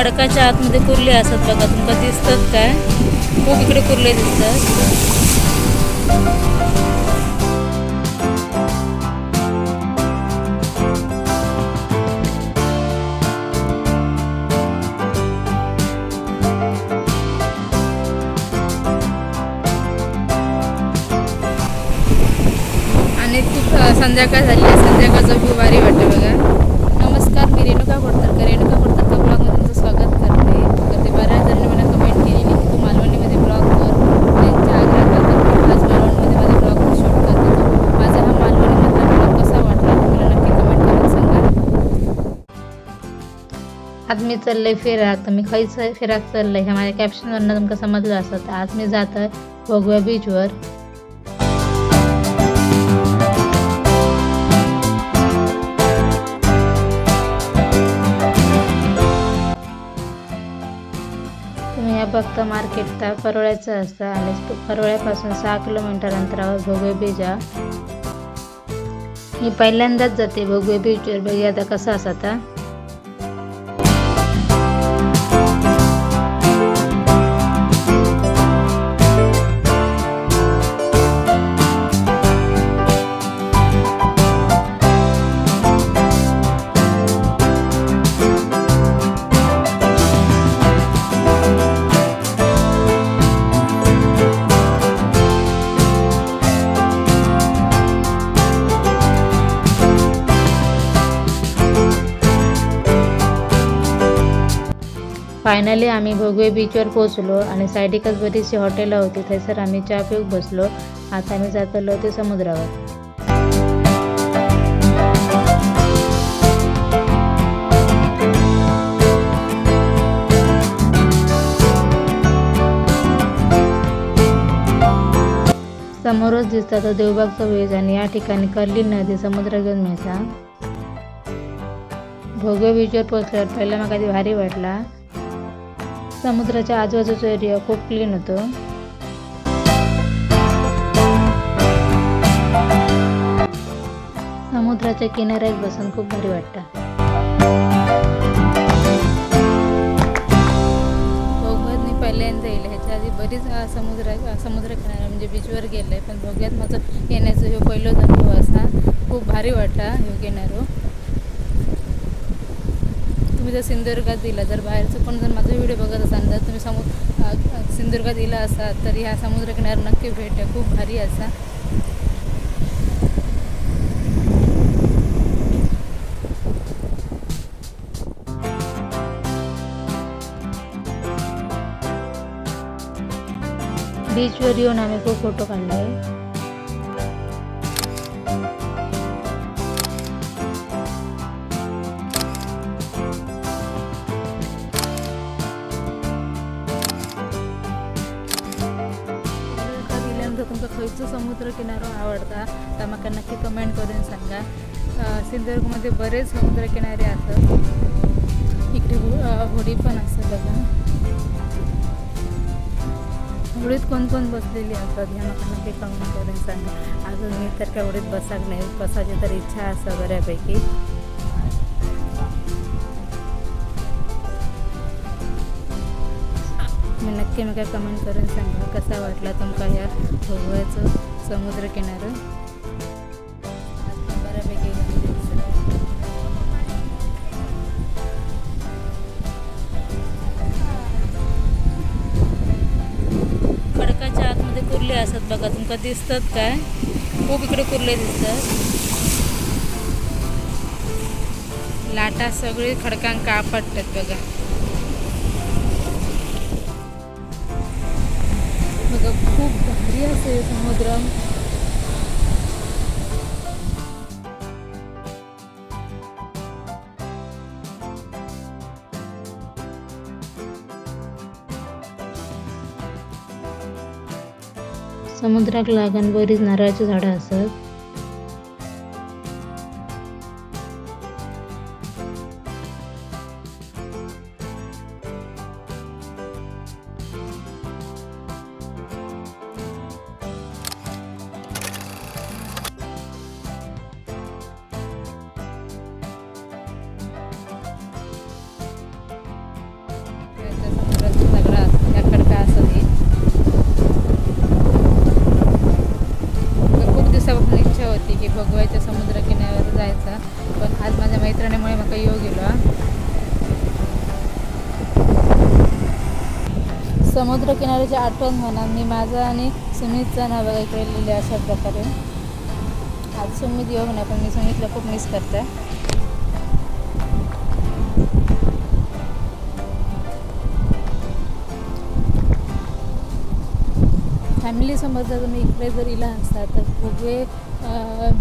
खडकाच्या आतमध्ये कुर्ले असतात बघा तुमका दिसतात काय? खूप इकडे कुर्ले दिसतात. आणि खूप संध्याकाळ झाली आहे. संध्याकाळचं भारी वाटतं बघा. नमस्कार मी रेणुका खोडतरकर मी चाललंय फिराक तर मी खयचं फिराक चाललंय. ह्या माझ्या कॅप्शनवरनं तुमका समजलं असं तर आज मी जात आहे भोगव्या बीचवर तुम्ही या बघता मार्केट तर परवळ्याचं असतं. आणि परवळ्यापासून सहा किलोमीटर अंतरावर भोगवे बीच मी पहिल्यांदाच जाते भोगवे बीचवर बघूया आता कसं असं आता फायनली आम्ही भोगवे बीचवर पोहोचलो आणि सायडिकच बरीचशी हॉटेलं होती. थंयसर आम्ही चहा पिऊक बसलो. आता आम्ही जातलो ते समुद्रावर. समोरच दिसता तो देवबागचा वेज आणि या ठिकाणी कर्ली नदी समुद्र घेऊन मिळता. भोगवे बीचवर पोहोचल्यावर पहिला मला कधी भारी वाटला. समुद्राच्या आजूबाजूचा एरिया खूप क्लीन होतो. समुद्राच्या किनाऱ्यात बसून खूप भारी वाटतं. भोगवत मी पहिल्यांदा येईल ह्याच्या आधी बरीच अ, समुद्र अ, समुद्रकिनारा म्हणजे बीचवर गेलं आहे पण भोग्यात माझं येण्याचं हे पहिलं अनुभव असा खूप भारी वाटला हे किनारो. तुम्ही जर सिंधुदुर्गात दिला. जर बाहेरचं पण जर माझा व्हिडिओ बघत असाल जर तुम्ही समु सिंधुदुर्गात दिला असाल तर ह्या समुद्रकिनार नक्की भेट आहे खूप भारी असा. बीचवर येऊन आम्ही खूप फोटो काढले समुद्रकिनारा समुद्र आवडता तर म्हाका नक्की कमेंट करून सांगा. सिंधुदुर्गमध्ये बरेच समुद्र किनारे असतात इकडे हो- होडी पण असतात बघा. होडीत कोण कोण बसलेली असतात ह्या म्हाका नक्की कमेंट करून सांगा. अजून मी तर काय होडीत बसाक नाही बसायची तर इच्छा असा बऱ्यापैकी. मी नक्की म्हाका कमेंट करून सांगा कसा वाटला तुमका ह्या भोगव्याचं समुद्र किनारा बऱ्यापैकी खडकाच्या आतमध्ये कुर्ले असतात बघा तुमका दिसतात काय? खूप इकडे कुर्ले दिसतात. लाटा सगळी खडकांक आपटतात बघा. बघा खूप भारी असे समुद्र. समुद्राक लागून बरीच नारळाची झाडं असत. समुद्रकिनाऱ्याची आठवण म्हणा मी माझा आणि सुमितचा नाव बघा इकडे लिहिले अशा प्रकारे. आज सुमित येऊ नाही पण मी सुमितला खूप मिस करते. फॅमिलीसोबत जर तुम्ही इकडे जर इला असता तर खूप वेळ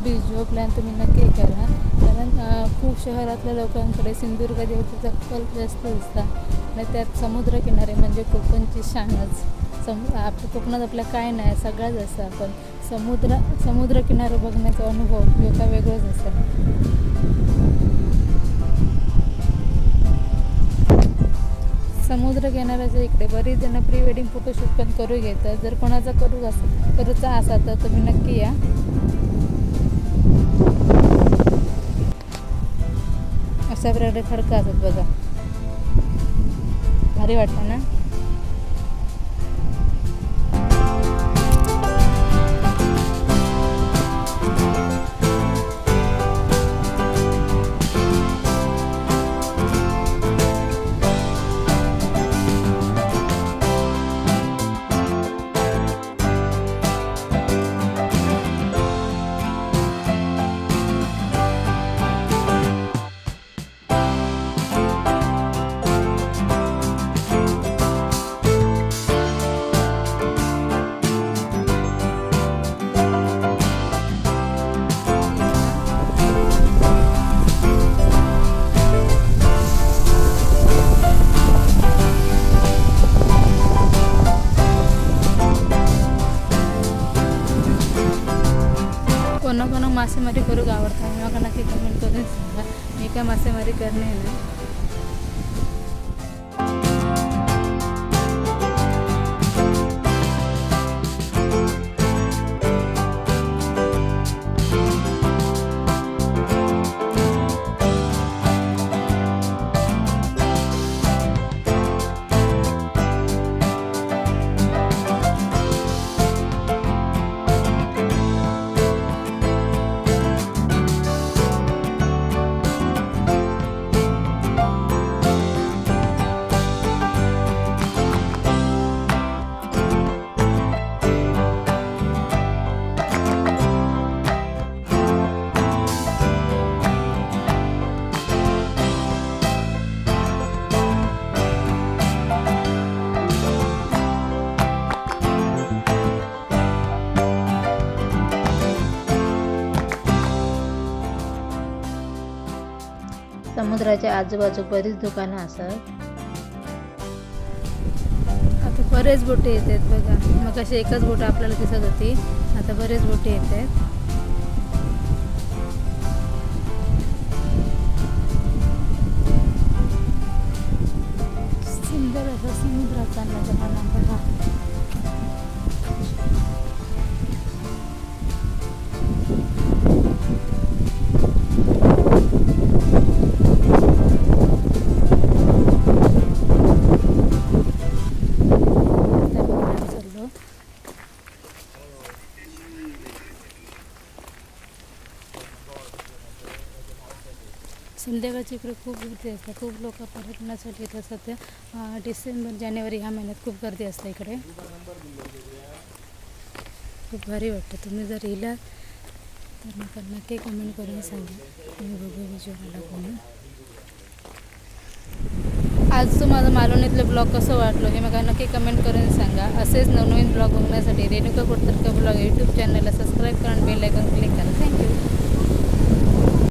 बिजो प्लॅन तुम्ही नक्की करा. कारण खूप शहरातल्या लोकांकडे सिंधुदुर्ग देवतेचा कल जास्त असता. आणि त्यात समुद्रकिनारे म्हणजे कोकणची शानच. समु आप कोकणात आपल्या काय नाही सगळ्याच असतं पण समुद्र समुद्रकिनारा बघण्याचा अनुभव एका वेगळंच असतं. समुद्र किनाऱ्याच्या इकडे बरीच जण प्री वेडिंग फोटोशूट पण करू घेतात. जर कोणाचा करू अस करूचा असा तर तुम्ही नक्की या. अशा प्रकारे खडकं असतात बघा. भारी मासेमारी करूक आवडता म्हाका नक्की कमेंट करून सांगा. मी काय मासेमारी करणे ना समुद्राच्या आजूबाजू बरीच दुकानं असतात. आता बरेच बोटे येतात बघा. मग अशी एकच बोट आपल्याला दिसत होती. आता बरेच बोटे येतात. सुंदर असा समुद्राचा नजारा. संध्याकाळची इकडे खूप गर्दी असते. खूप लोक पर्यटनासाठी येत असतात. ते डिसेंबर जानेवारी ह्या महिन्यात खूप गर्दी असते इकडे. खूप भारी वाटतं. तुम्ही जर येला तर नका नक्की कमेंट करून सांगा. तुम्ही बघू विजय म्हणून आजचं माझं मालवणीतलं ब्लॉग कसं वाटलं हे मला नक्की कमेंट करून सांगा. असेच नवनवीन ब्लॉग बघण्यासाठी रेणुका कोटतरका ब्लॉग यूट्यूब चॅनलला सबस्क्राईब करा आणि बेल आयकॉन क्लिक करा. Thank you